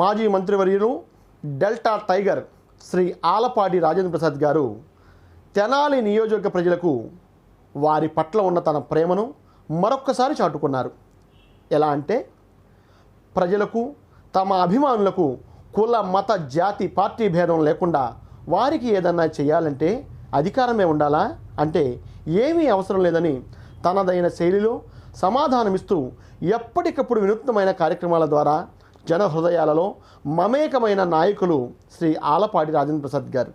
మాజీ మంత్రివర్యులు delta tiger Shri Alapati Rajendra Prasad గారు తెనాలి నియోజక ప్రజలకు వారి పట్ల ఉన్న తన ప్రేమను మరొక్కసారి చాటుకున్నారు. ఎలా అంటే ప్రజలకు తమ అభిమానులకు కుల మత జాతి పార్టీ భేదం లేకుండా వారికి ఏదన్నా చేయాలంటే అధికారమే ఉండాలా? అంటే ఏమీ అవసరం లేదని తనదైన శైలిలో సమాధానమిస్తూ ఎప్పటికప్పుడు వినూత్నమైన కార్యక్రమాల ద్వారా జన హృదయాలలో మమేకమైన నాయకులు శ్రీ ఆలపాటి రాజేంద్ర ప్రసాద్ గారు.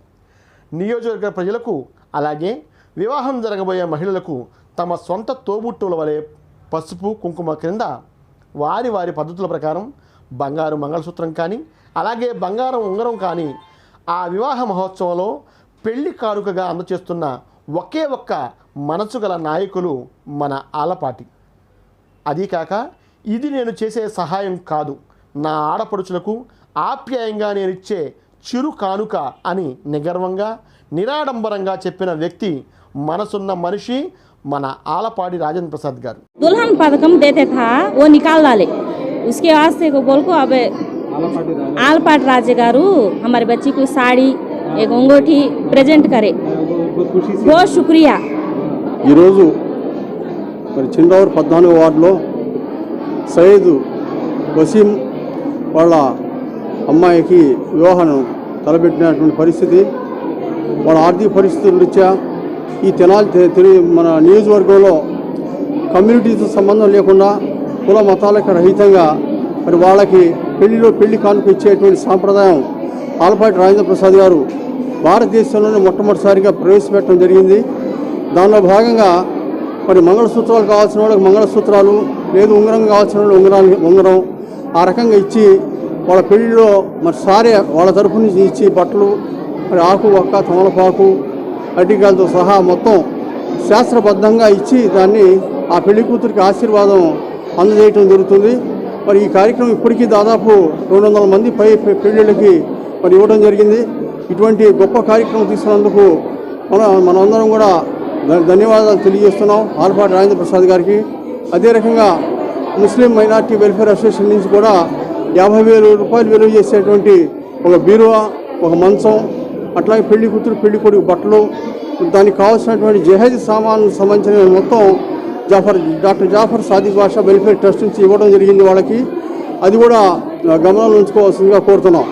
నియోజకవర్గ ప్రజలకు అలాగే వివాహం జరగబోయే మహిళలకు తమ సొంత తోబుట్టుల వలె పసుపు కుంకుమ క్రింద వారి వారి పద్ధతుల ప్రకారం బంగారు మంగళసూత్రం కానీ అలాగే బంగారం ఉంగరం కానీ ఆ వివాహ మహోత్సవంలో పెళ్ళి కానుకగా అందచేస్తున్న ఒకే ఒక్క మనసు గల నాయకులు మన ఆలపాటి. అదీ కాక ఇది నేను చేసే సహాయం కాదు. నా ఆడపడుచులకు ఆప్యాయంగా నేను ఇచ్చే చిరు కానుక అని నిగర్వంగా నిరాడంబరంగా చెప్పిన వ్యక్తి మనసున్న మనిషి మన ఆలపాటి రాజేంద్ర ప్రసాద్ గారు दुल्हन पदकम देते था वो निकाल डाले उसके वास्ते को बोल को अब आलपाट राज्य गारू हमारे बच्ची को साड़ी एक अंगूठी प्रेजेंट करे बहुत शुक्रिया ఈరోజు మరి చిండవర్ పద్నాలుగో వార్డులో సయ్యద్ వసీం వాళ్ళ అమ్మాయికి వివాహం తలపెట్టినటువంటి పరిస్థితి వాళ్ళ ఆర్థిక పరిస్థితుల రీత్యా ఈ తెనాలి మన నియోజకవర్గంలో కమ్యూనిటీతో సంబంధం లేకుండా కుల మతాలకు రహితంగా మరి వాళ్ళకి పెళ్ళిలో పెళ్ళి కానుక ఇచ్చేటువంటి సాంప్రదాయం ఆలపాటి రాజేంద్ర ప్రసాద్ గారు భారతదేశంలోనే మొట్టమొదటిసారిగా ప్రవేశపెట్టడం జరిగింది. దానిలో భాగంగా మరి మంగళసూత్రాలు కావాల్సిన వాళ్ళకి మంగళసూత్రాలు లేదు ఉంగరం కావాల్సిన వాళ్ళు ఉంగరాలు ఉంగరం ఆ రకంగా ఇచ్చి వాళ్ళ పెళ్ళిలో మరి సారే వాళ్ళ తరఫు నుంచి ఇచ్చి బట్టలు మరి ఆకు ఒక్క తమలపాకు అడ్డికాయలతో సహా మొత్తం శాస్త్రబద్ధంగా ఇచ్చి దాన్ని ఆ పెళ్ళి కూతురికి ఆశీర్వాదం అందజేయటం జరుగుతుంది. మరి ఈ కార్యక్రమం ఇప్పటికీ దాదాపు రెండు వందల మంది పై పెళ్ళిళ్ళకి పెళ్ళిళ్ళకి మరి ఇవ్వడం జరిగింది. ఇటువంటి గొప్ప కార్యక్రమం తీసుకున్నందుకు మనం మనమందరం కూడా ధన్యవాదాలు తెలియజేస్తున్నాం ఆల్పాటి రాజేంద్ర ప్రసాద్ గారికి. అదే రకంగా ముస్లిం మైనార్టీ వెల్ఫేర్ అసోసియేషన్ నుంచి కూడా యాభై వేలు రూపాయలు విలువ చేసేటువంటి ఒక బీరువా ఒక మంచం అట్లాగే పెళ్ళి కూతురు పెళ్ళి కొడుకు బట్టలు దానికి కావాల్సినటువంటి జహేజ్ సామాన్ సంబంధించిన మొత్తం Jaffar doctor Jaffar Sadiq Basha welfare trust నుంచి ఇవ్వడం జరిగింది వాళ్ళకి. అది కూడా గమనంలో ఉంచుకోవాల్సిందిగా కోరుతున్నాం.